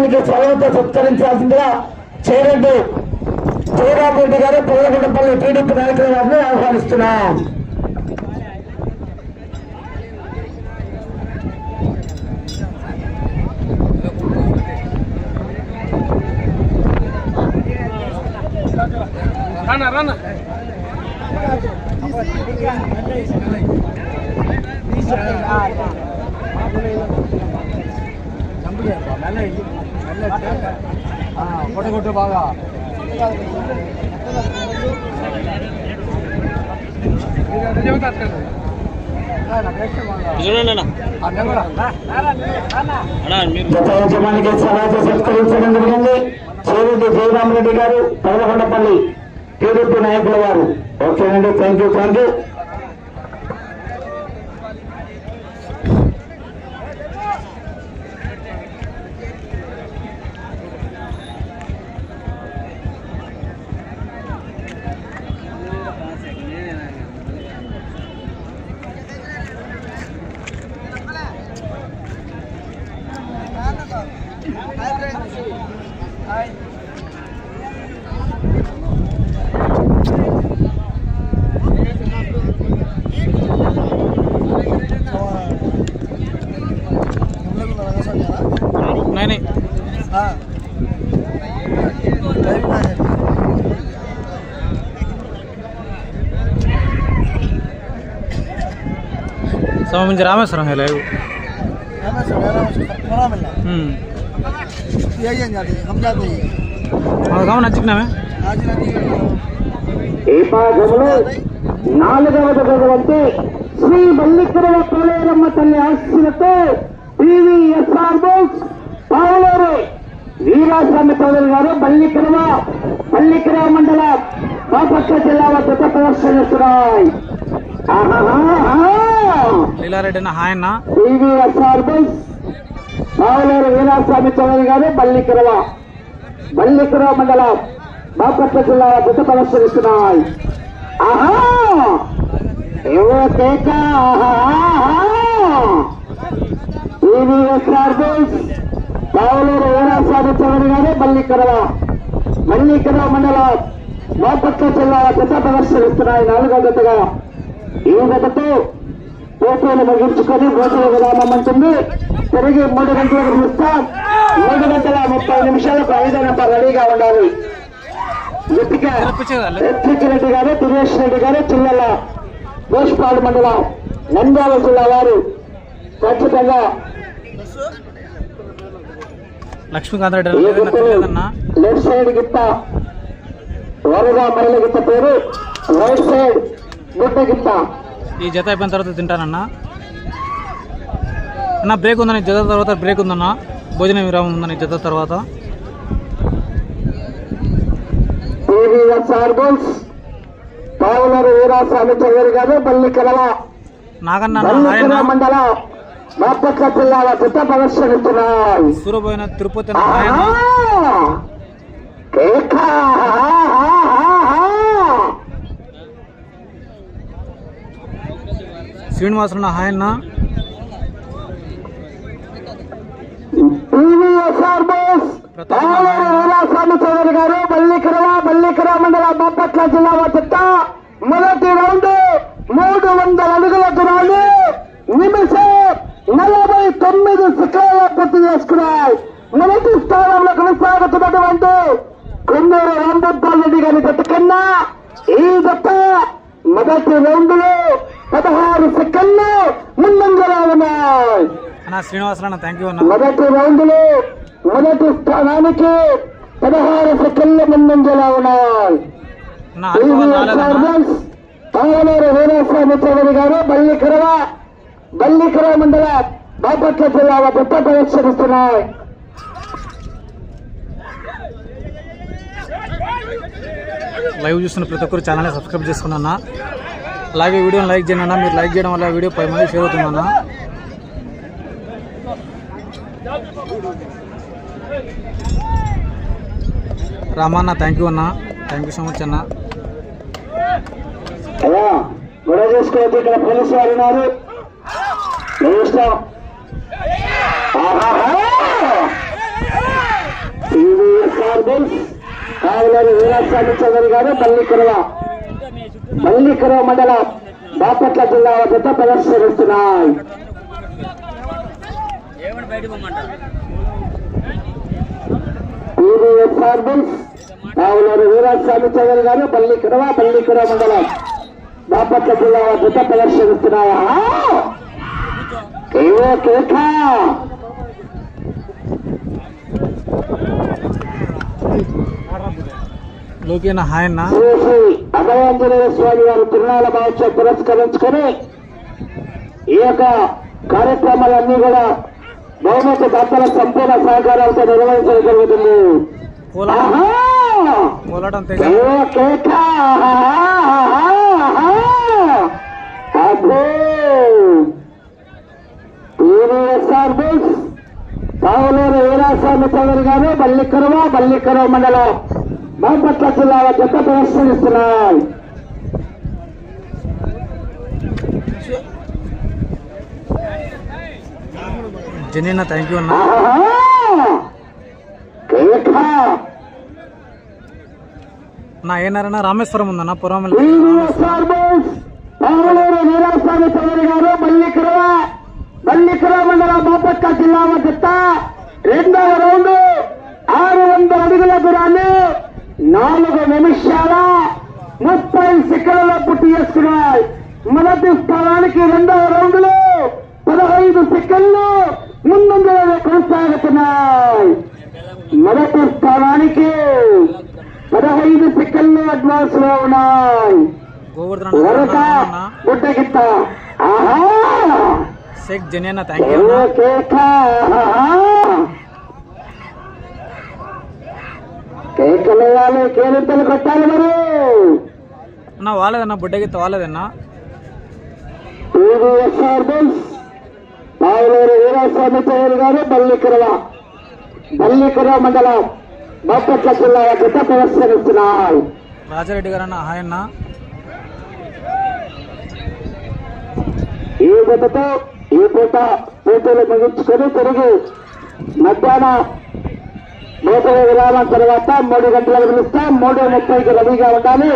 జయజమానికి సెలవుతో సత్కరించాల్సిందిగా చేరెడ్డి జయరామరెడ్డి గారు పొల్లగొండపల్లి టీడీపీ నాయకుల గారిని ఆహ్వానిస్తున్నాం. రానా రానా. కొట్టు కొట్టు బాగా గత యజమానికి సెలవుతో సత్కరించడం జరిగింది చేరెడ్డి జయరామరెడ్డి గారు పదకొండపల్లి టీడీపీ నాయకుల గారు ఓకేనండి thank you thank you Rameswaram నచ్చుకున్నామే ఈ భాగంలో నాలుగవ భగవంతి శ్రీ మల్లికరవ కోలేరమ్మ తల్లి ఆశీలతో పివిఎస్ఆర్ బోక్స్ పావులూరు వీరాస్వామి చౌదరి గారు మల్లికరవ మల్లికరవ మండల బాపట్ల జిల్లా వద్ద ప్రదర్శనిస్తున్నాయి లీలారెడ్డి అన్న హాయ్ అన్న పివిఎస్ఆర్ వీరాస్వామి చౌదరి గారు మల్లికరవ మల్లికరవ మండలం బాపట్ల జిల్లా వద్ద ప్రదర్శనిస్తున్నాయి. ఆహా! ఏవో కేక పావులూరు వీరాస్వామి చౌదరి గారు మల్లికరవ మల్లికరవ మండలం బాపట్ల జిల్లా వద్ద ప్రదర్శనిస్తున్నాయి. నాలుగో జతగా ఈ జతతో పోటీలు ముగించుకొని భోజన విరామం ఉంటుంది. తిరిగి మూడు గంటలకు పిలుస్తాం మూడు గంటల ముప్పై నిమిషాలకు ఐదో నెంబర్ రెడీగా ఉండాలి. రెడ్డి గారు దినేష్ రెడ్డి గారు చిల్లల గోష్పాడు మండలం నంద్యాల జిల్లా వారు. ఖచ్చితంగా లక్ష్మీకాంత్ రెడ్డి లెఫ్ట్ సైడ్ గిత్త వరగా మహిళ గిత్త పేరు. రైట్ సైడ్ గుడ్డ గిత్త. ఈ జత అయిపోయిన తర్వాత తింటానన్న. అన్న బ్రేక్ ఉందని జత తర్వాత బ్రేక్ ఉందన్న. భోజన విరామం ఉందని జత తర్వాత. బోల్స్ పావులూరు వీరాస్వామి చౌదరి గారు బల్లి కలవ నాగన్న అన్న హాయ్ బల్లికర అన్న మండల బాపట్ల జిల్లాల చిత్త ప్రదర్శనిస్తున్నాయి సూరపోయిన తిరుపతి అన్న హాయ్ అన్న ఆహా! కేక! శ్రీనివాసులు అన్న హాయ్ అన్న టీవీఎస్ఆర్ బోస్ గారు బల్లికర మండల బాపట్ల జిల్లా మొదటి రౌండ్ మూడు వందల అడుగుల దూరాన్ని నిమిషం నలభై తొమ్మిది సెకండ్ల పూర్తి చేసుకున్నాయి. మొదటి స్థానంలో కొనసాగుతున్నటువంటి కొందరు రాంభూపాల్ రెడ్డి గారి జట్టు కన్నా ఈ జట్ట మొదటి రౌండ్లో పదహారు సెకండ్లు ముందంజలో ఉన్నాయి థ్యాంక్ యూ మొదటి రౌండ్లో మొదటి స్థానానికి పదహారు సెకండ్ల ముందంజలో ఉన్నాయి పాలనూరు వీరస్వామి చౌదరి గారు బల్లికరవ బల్లికరవ మండల బాపట్ల జిల్లా వద్ద ప్రదర్శనిస్తున్నాయి లైవ్ చూస్తున్న ప్రతి ఒక్కరు ఛానల్ని సబ్స్క్రైబ్ చేసుకున్నా అలాగే వీడియోని లైక్ చేయండి అన్న. మీరు లైక్ చేయడం వల్ల వీడియో పది మంది షేర్ అవుతుందన్న రామన్న థ్యాంక్ యూ అన్న. థ్యాంక్ యూ సో మచ్ అన్న. అయ్యా గొడవ చేసుకోవద్దు ఇక్కడ పోలీసు వారు ఉన్నారు. మీ ఇష్టం ఆహాహా! వీరాస్వామి చౌదరి గారు మల్లికరవ మండలం బాపట్ల జిల్లా వద్ద బుల్స్ కావలేని వీరాస్వామి చౌదరి గారు మల్లికరవ మల్లికరవ మండలం బాపట్ల జిల్లా వద్ద ప్రదర్శనిస్తున్నాయా కేవో కేక! లోకేనా హాయ్ శ్రీ శ్రీ అభయాంజనేయ స్వామి వారి తిరునాళ మహోత్సవం పురస్కరించుకొని ఈ యొక్క కార్యక్రమాలన్నీ కూడా బహుమతి దాతల సంపూర్ణ సహకారాలతో నిర్వహించడం జరుగుతుంది. పావులూరు వీరాస్వామి చౌదరి గారు బల్లికరవ బల్లికరవ మండలం. బాపట్ల జిల్లాలో జత ప్రదర్శనిస్తున్నారు జెనీనా థ్యాంక్ యూ అన్న. నా ఏనారన్నా రామేశ్వరం ఉందన్న పురం వీరాస్వామి చౌదరి గారు బల్లికరవ బల్లికరవ మండలం బాపట్ల జిల్లా జత రెండవ రౌండ్ ఆరు వందల అడుగుల దూరాన్ని నాలుగు నిమిషాల ముప్పై సెకండ్ల పూర్తి చేసుకున్నాయి మొదటి స్థానానికి రెండవ రౌండ్లో పదహైదు సెకండ్లు ముందంజలో కొనసాగుతున్నాయి. మొదటి స్థానానికి పదహైదు సెకండ్లు అడ్వాన్స్లో ఉన్నాయి అన్న గుడ్డగిత్త ఆహా! షేక్ జెనీనా థ్యాంక్ యూ ఏవో అన్న కేక కేకలు వేయాలి కేరింతలు కొట్టాలి మరి. అన్న వాళ్ళదన్న బుడ్డగిత్త వాళ్ళదన్నా. టీవీఎస్ఆర్ బుల్స్ పావులూరు వీరాస్వామి చౌదరి గారు బల్లికరవ బల్లికరవ మండలం బాపట్ల జిల్లా గత ప్రదర్శనిస్తున్నారు రాజారెడ్డి గారు అన్న హాయ్ అన్న. ఈ జతతో ఈ పూట పోటీలు ముగించుకొని తిరిగి మధ్యాహ్నం భోజన విరామం తర్వాత మూడు గంటలకు పిలుస్తాం మూడు ముప్పైకి రెడీగా ఉండాలి.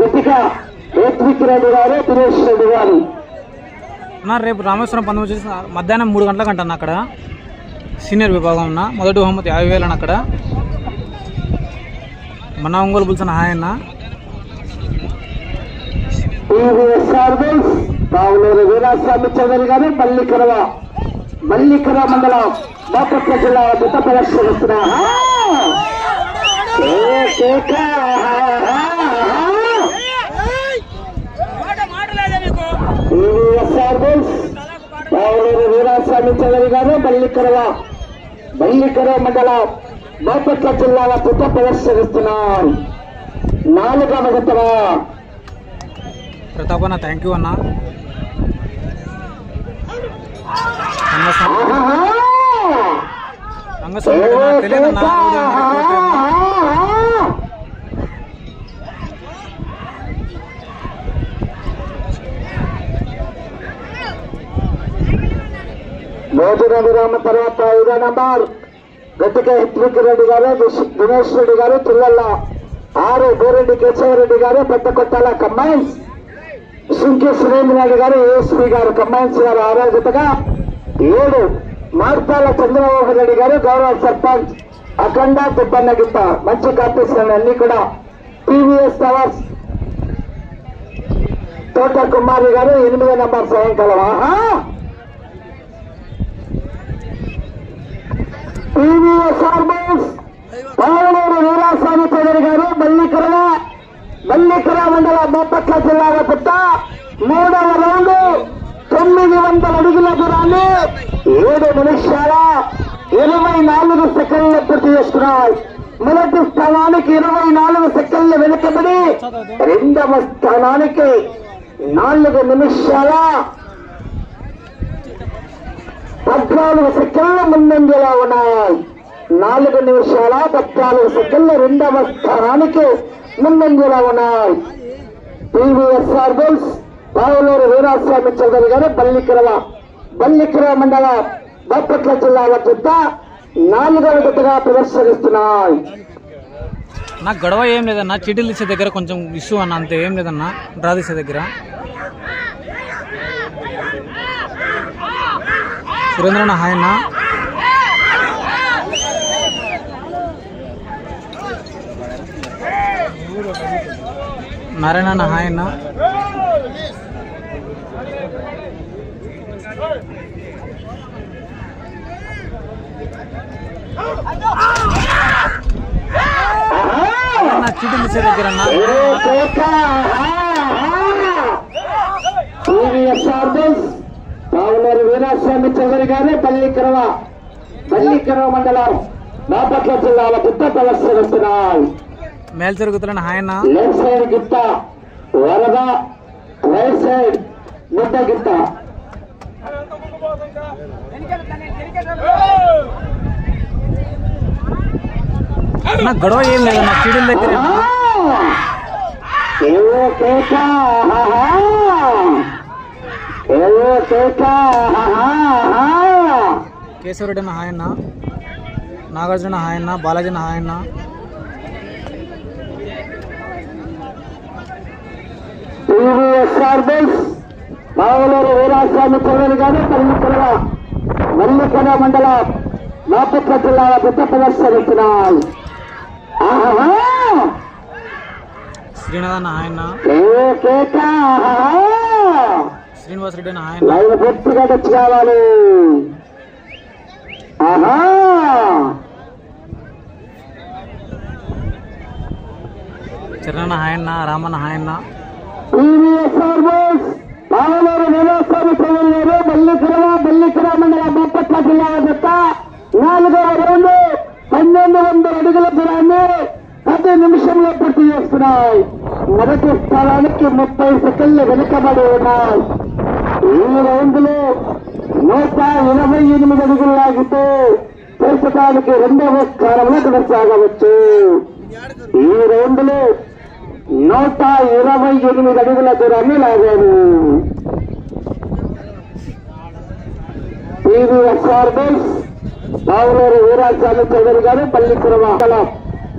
గట్టిగా రేత్విక్ రెడ్డి గారు దినేష్ రెడ్డి గారు. రేపు రామేశ్వరం పందెం వచ్చేసి మధ్యాహ్నం మూడు గంటలకు అంటన్న అక్కడ. సీనియర్ విభాగం ఉన్న మొదటి బహుమతి యాభై వేలు అక్కడ. మన ఒంగోలు పులుసు హాయ్ అన్న. టీవీఎస్ఆర్ బుల్స్ పావులూరు వీరాస్వామి చౌదరి గారు మల్లికరవ మల్లికర మండలం. బాపట్ల జిల్లా బుల్స్ పావులూరు వీరాస్వామి చౌదరి గారు మల్లికరవ మల్లికర మండలం బాపట్ల జిల్లా జత ప్రదర్శనిస్తున్నారు. నాలుగవ జతరా ప్రతాప్ అన్న థ్యాంక్ యూ అన్న. రంగస్వామి తెలియదు. భోజన విరామ తర్వాత ఐదో నంబర్. గట్టిక హెత్విక్ రెడ్డి గారు దినేష్ రెడ్డి గారు పిల్లల ఆరు బోరెడ్డి కేశవరెడ్డి గారు పెద్ద కొట్టాల కంబైన్స్ సుంకి సురేంద్రనాయుడు గారు ఏఎస్పీ గారు కంబైన్స్ గారు ఆరో జతగా ఏడు మార్పాల చంద్రమోహన్ రెడ్డి గారు గౌరవ సర్పంచ్ అఖండ దుబ్బన్న గిట్ట మంచి కాంపిటీషన్ అన్ని కూడా టీవీఎస్ టవర్స్. తోట కుమారి గారు ఎనిమిదో నంబర్ సాయంకాలం ఆహా! టీవీఎస్ ఆర్మోస్ పాలనూరు వీరాస్వామి చౌదరి గారు బల్లికరణ బల్లికర మండల బాపట్ల జిల్లా పుట్ట మూడవ రౌండ్ తొమ్మిది వందల అడుగుల దూరాన్ని ఏడు నిమిషాల ఇరవై నాలుగు సెకండ్లు పూర్తి చేసుకున్నాయి. మొదటి స్థానానికి ఇరవై నాలుగు సెకండ్లు వెనుకబడి రెండవ స్థానానికి నాలుగు నిమిషాల పద్నాలుగు సెకండ్ల ముందంజలా ఉన్నాయి. నాలుగు నిమిషాల పద్నాలుగు సెకండ్ల రెండవ స్థానానికి ముందంజలా ఉన్నాయి. టీవీఎస్ఆర్ బుల్స్ పావులూరు వీరాస్వామి చౌదరి గారు బల్లికరవ బల్లికర మండలం. బాపట్ల జిల్లా వద్ద నాలుగవ జతగా ప్రదర్శనిస్తున్నాయి నాకు గొడవ ఏం లేదన్నా చీటీలు తీసే దగ్గర కొంచెం ఇష్యూ అన్న అంతే ఏం లేదన్నా డ్రా తీసే దగ్గర. సురేంద్రన్న హాయ్ అన్న నారాయణ అన్న చీటీలు తీసే దగ్గర పావులేరు వీరాస్వామి చౌదరి గారు పల్లికరవ పల్లికరవ మండలం బాపట్ల జిల్లాల పెద్ద ప్రదర్శనిస్తున్నాయి మేలు జరుగుతున్న అన్న. లెఫ్ట్ సైడ్ గిత్త వరద రైట్ సైడ్ ముద్ద గిత్త నాకు గొడవ ఏం దగ్గర ఆహా! ఏవో కేక ఆహా! కేశవరెడ్డి అన్న హాయ్ అన్న నాగార్జున హాయ్ అన్న బాలాజీ అన్న హాయ్ అన్న టీవీఎస్ఆర్ బస్ బావలూరు వీరాస్వామి చౌదరి గారు పల్లికల మల్లికర మండలం బాపట్ల జిల్లాల పెద్ద ప్రదర్శనిస్తున్నాయి ఆహా! శ్రీనాథ్ అన్న హాయ్ అన్న ఏవో కేక ఆహా! శ్రీనివాస్ రెడ్డి అన్న లైన్ పూర్తిగా టచ్ కావాలి. ఆహా! చరణ్ అన్న రామన్న బస్ పాలనూరు బల్లికర మండల బాపట్ల జిల్లా జత నాలుగవ రౌండ్. పన్నెండు వందల అడుగుల దూరాన్ని పది నిమిషంలో పూర్తి చేస్తున్నాయి. మొదటి స్థానానికి ముప్పై సెకండ్లు వెనుకబడి ఉన్నాయి. ఈ రౌండ్లో నూట ఇరవై ఎనిమిది అడుగులు లాగితే ప్రస్తుతానికి రెండవ స్థానంలో కొనసాగవచ్చు. ఈ రౌండ్లో నూట ఇరవై ఎనిమిది అడుగుల దూరాన్ని లాగాను పీవీఎస్ఆర్ బస్ బావులూరు వీరాస్వామి చౌదరి గారు పల్లిపురం మండలం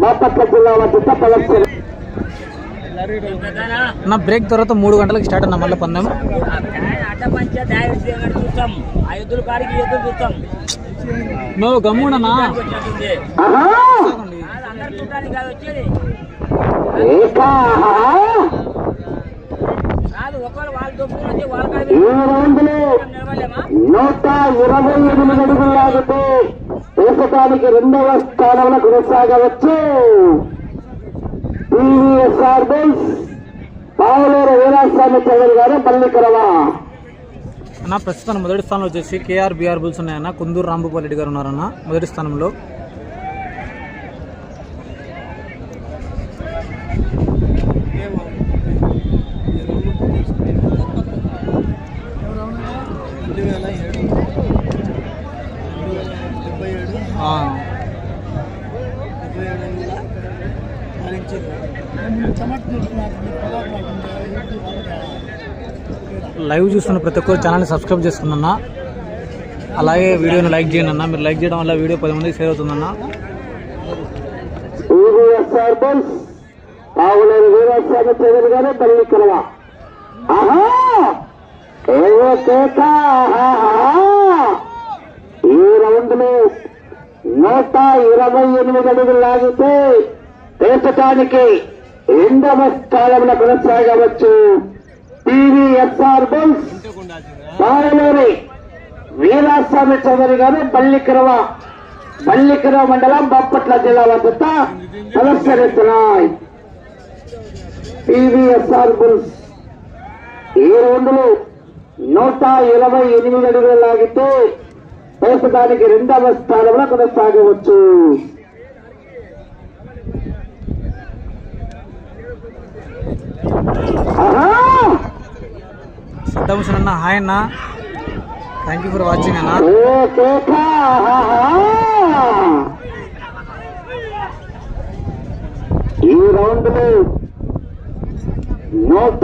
బాపట్ల జిల్లా వద్ద ప్రదర్శన బ్రేక్ తర్వాత మూడు గంటలకు స్టార్ట్ అన్న మళ్ళీ పందెం. నువ్వు గమ్ముడనా వచ్చి ఈ రౌండ్లో నిలబడలేమా నూట ఇరవై ఎనిమిది అడుగులు లాగితే ప్రస్తుతానికి రెండవ స్థానంలో కొనసాగవచ్చు. టీవీఎస్ఆర్ బస్ పావులూరు వీరాస్వామి చౌదరి గారు పల్లికరవ. అన్న ప్రస్తుతం మొదటి స్థానంలో వచ్చేసి కేఆర్ బీఆర్ బుల్స్ ఉన్నాయన్న కుందూరు రాంభూపాల్ రెడ్డి గారు ఉన్నారన్న మొదటి స్థానంలో. లైవ్ చూస్తున్న ప్రతి ఒక్కరు ఛానల్ని సబ్స్క్రైబ్ చేసుకున్నా అలాగే వీడియోని లైక్ చేయండి అన్న మీరు లైక్ చేయడం వల్ల వీడియో పది మందికి షేర్ అవుతుందన్న. ఈ రౌండ్లో నూట ఇరవై ఎనిమిది అడుగులు లాగితే ప్రస్తుతానికి రెండవ స్థానంలో కొనసాగవచ్చు. PVSR bulls. పావులూరి వీరాస్వామి చౌదరి గారు పల్లికరవ పల్లికరవ మండలం బాపట్ల జిల్లా వద్ద ప్రదర్శనిస్తున్నాయి పివిఎస్ఆర్ బుల్స్ ఈ రౌండ్లు నూట ఇరవై ఎనిమిది అడుగులు లాగితే ప్రస్తుతానికి రెండవ స్థానంలో కొనసాగవచ్చు. ఆహా! సిద్ధభూషణ్ అన్న హాయ్ అన్న థ్యాంక్ యూ ఫర్ వాచింగ్ అన్న! ఈ రౌండ్లు నూట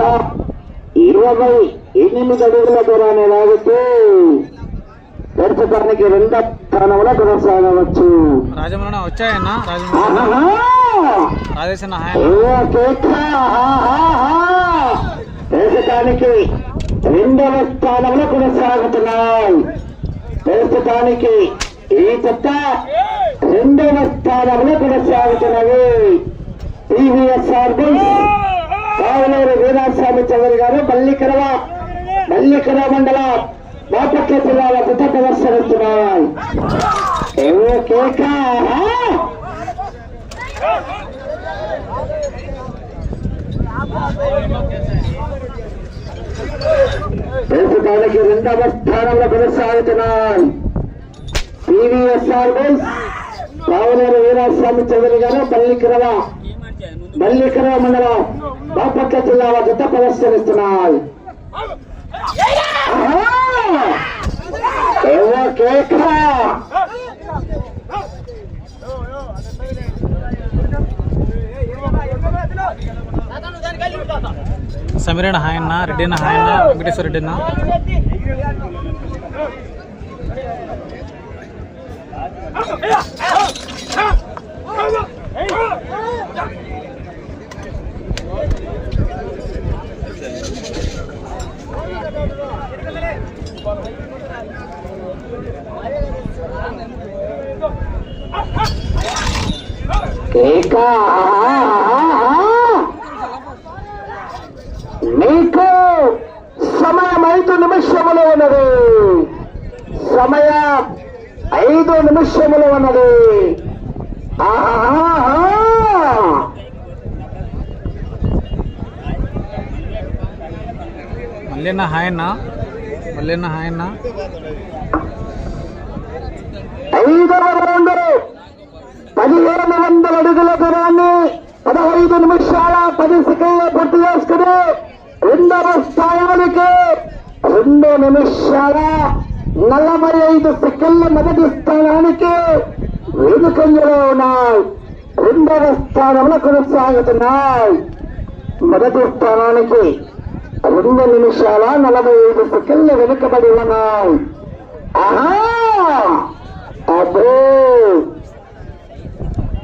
ఇరవై ఎనిమిది అడుగుల దూరాన్ని లాగుతూ ప్రస్తుతానికి రెండో స్థానంలో కొనసాగవచ్చు రాజమరణ వచ్చాయన్న రాజమరణ ఆహాహా! రాజేశన్న ప్రస్తుతానికి రెండవ స్థానంలో కొనసాగుతున్నాయి. ప్రస్తుతానికి ఈ చెత్త రెండవ స్థానంలో కొనసాగుతున్నవి టీవీఎస్ఆర్ కావలేరు వీరాస్వామి చౌదరి గారు మల్లికరవ మల్లికర మండలం బాపట్ల జిల్లాల జత ప్రదర్శనిస్తున్నాయి ఏవో కేక ప్రస్తుతానికి రెండవ స్థానంలో కొనసాగుతున్నాయి. టీవీఎస్ఆర్ రావులేరు వీరాస్వామి చౌదరి గారు మల్లికరవ మల్లికరవ మండలం బాపట్ల జిల్లా జత ప్రదర్శనిస్తున్నాయి ఆహా! ఏవో కేక! సమీరణ హాయ్ అన్న రెడ్డి అన్న హాయ్ అన్న వెంకటేశ్వర రెడ్డి అన్న కేక మీకు సమయం ఐదు నిమిషములు ఉన్నది సమయం ఐదు నిమిషములు ఉన్నది ఆహాహా! మల్లెన్న హాయ్ అన్న. మల్లెన్న హాయ్ అన్న. పదిహేను వందల అడుగుల దూరాన్ని పదహైదు నిమిషాల పది సెకండ్లు పూర్తి చేసుకుని రెండవ స్థానానికి రెండు నిమిషాల నలభై ఐదు సెకండ్ల మొదటి స్థానానికి వెనుకంజలో ఉన్నాయి. రెండవ స్థానంలో కొనసాగుతున్నాయి. మొదటి స్థానానికి రెండు నిమిషాల నలభై ఐదు సెకండ్లు వెనుకబడి ఉన్నాయి. అబ్బో!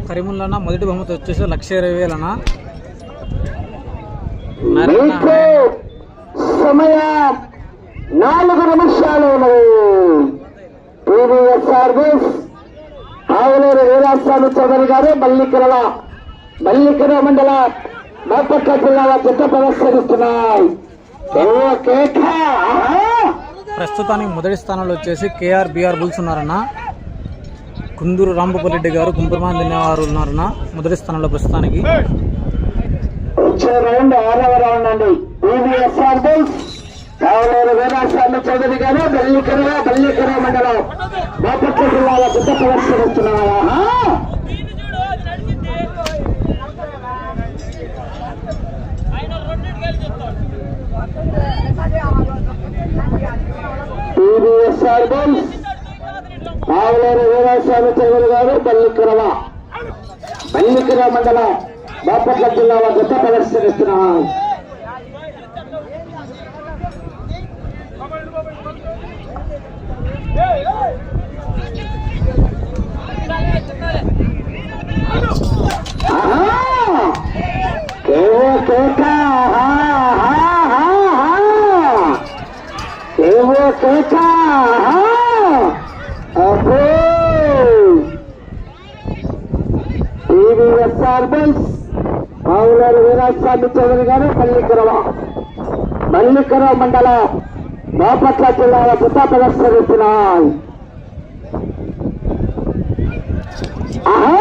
కరీముల్లా అన్న మొదటి బహుమతి వచ్చేసి లక్ష ఇరవై మీకు సమయం నాలుగు నిమిషాలు టీవీఎస్ సర్వీస్ ఆవులేరు వీరాస్వామి చౌదరి గారు మల్లికరవ మల్లికర మండల బాపట్ల జిల్లాల చిత్త ఆహా! ప్రస్తుతానికి మొదటి స్థానంలో వచ్చేసి కేఆర్ బిఆర్ బుల్స్ ఉన్నారన్న. కుందూరు రాంభూపల్ రెడ్డి గారు గుంపురమాన్ దినేవారు ఉన్నారన్న. మొదటి స్థానంలో ప్రస్తుతానికి. రౌండ్ ఆరవ రౌండ్ అండి. టీవీఎస్ఆర్ కావలేరు వీరాస్వామి చౌదరి గారు బల్లికర బల్లికర మండలం. బాపట్ల జిల్లాల చిత్త ప్రదర్శనిస్తున్నాయా టీవీఎస్ఆర్ ఆవులేని వీరాస్వామి చౌదరి గారు బల్లిక్రమ మల్లికర మండలం బాపట్ల జిల్లాలో గత ప్రదర్శనిస్తున్నాయి ఆహా! కేవో కేక ఆహా! టీవీఎస్ఆర్ బెల్స్ ఆవులారు వీరాస్వామి చౌదరి గారు మల్లికరవ. మల్లికరవ మండలం బాపట్ల జిల్లాలో పుట్ట ప్రదర్శనిస్తున్నాయి ఆహా!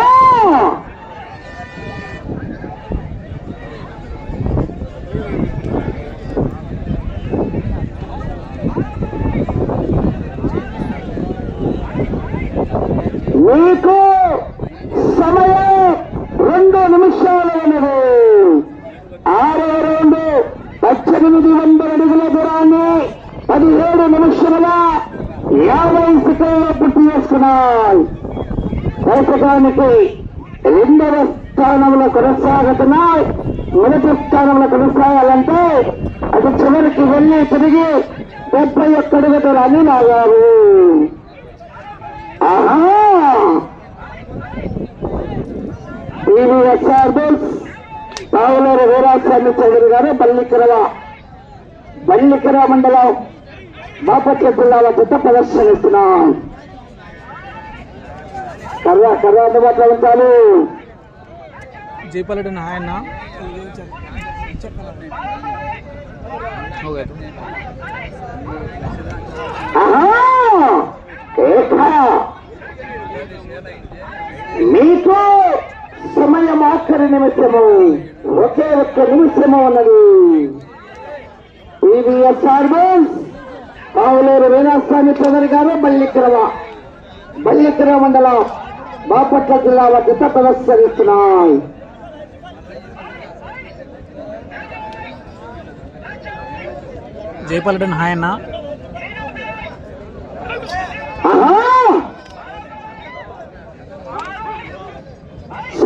మీకు సమయం రెండు నిమిషాలు ఉన్నది ఆరో రెండు పద్దెనిమిది వందల అడుగుల దూరాన్ని పదిహేడు నిమిషాల యాభై సెకండ్లు పూర్తి చేసుకున్నాయి ప్రస్తుతానికి రెండవ స్థానంలో కొనసాగుతున్నాయి మొదటి స్థానంలో కొనసాగాలంటే అది చివరికి వెళ్ళి తిరిగి డెబ్బై ఒక్క అడుగు దూరాన్ని లాగారు ఆహా టీవీఎస్ఆర్ బుల్స్ పావులూరు వీరాస్వామి చౌదరి గారు బల్లికరవ బల్లికర మండలం బాపట్ల జిల్లాల పెద్ద ప్రదర్శనిస్తున్నాం కర్ర కర్ర అందుబాటులో ఉంచాలి జైపాల్ రెడ్డి నాయన్న మీకు సమయం ఆఖరి నిమిషము. ఒకే ఒక్క నిమిషము ఉన్నది. టీవీఎస్ఆర్ పావులూరు వీరాస్వామి చౌదరి గారు బల్లిక్రమ బల్లిక్రమ మండలం బాపట్ల జిల్లాలో గత ప్రదర్శనిస్తున్నాయి. జైపాల్ రెడ్డి నాయన్న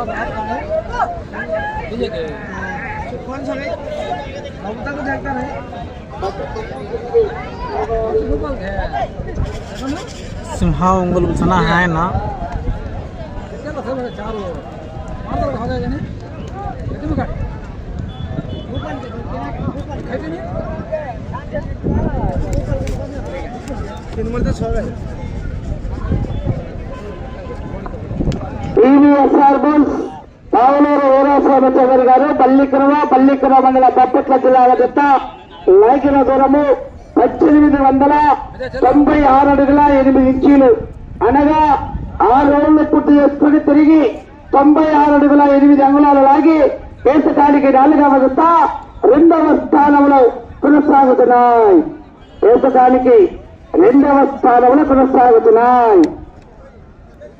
ఆహాహాహాహా. ఏ కేక, ఆహా. ఇరవై సెకండ్లు పది సెకండ్లు ఐదు సింహ ఒంగోలు సన్న ఆయన టీవీఎస్ఆర్ బుల్స్ పావులూరు వీరాస్వామి చౌదరి గారు పల్లికరవ పల్లికర మండల బొప్పట్ల జిల్లాల చెత్త లాగిన దూరము పద్దెనిమిది వందల తొంభై ఆరు అడుగుల ఎనిమిది ఇంచీలు. అనగా ఆరు రోజులు పూర్తి చేసుకుని తిరిగి తొంభై ఆరు అడుగుల ఎనిమిది అంగుళాలు లాగి కేసకానికి నాలుగవ జత రెండవ స్థానంలో కొనసాగుతున్నాయి. కేసకానికి రెండవ స్థానంలో కొనసాగుతున్నాయి.